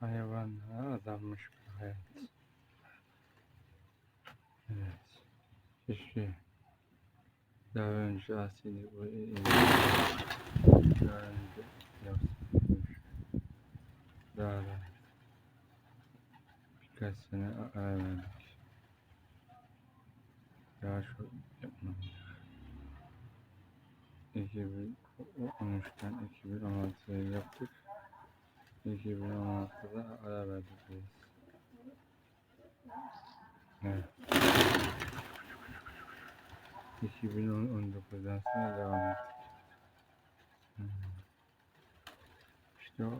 Hayvanlara adanmış bir hayat. Evet. Keşke daha önce asili bu daha önce yapsaymış. Daha da birkaç sene ara verdik. Daha çok yapmadık. 2013'ten 2016'ya yaptık. 2016'da ara verdik biz. Evet. 2019'dan sonra devam ettik. Hmm. İşte o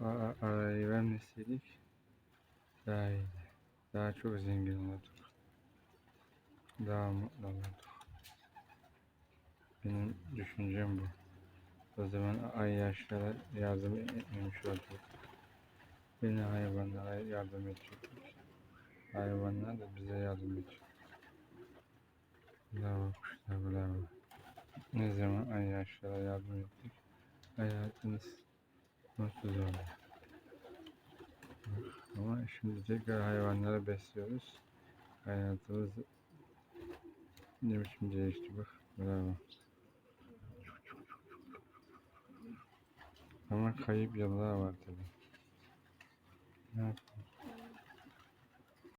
arayı vermeseydik daha iyiydi. Daha çok zengin olurduk. Daha mutlu olurduk. Benim düşüncem bu. O zaman ay yaşlara yardım etmemiş olduk. Yine hayvanlara yardım edecektik. Hayvanlar da bize yardım edecek. Bravo kuşlar bravo. Ne zaman ay yaşlara yardım ettik. Hayatınız mutsuz oldu. Ama şimdi tekrar hayvanları besliyoruz. Hayatımız ne biçim değişti bak. Bravo. Ama kayıp yıllar var tabii. Ne yapalım?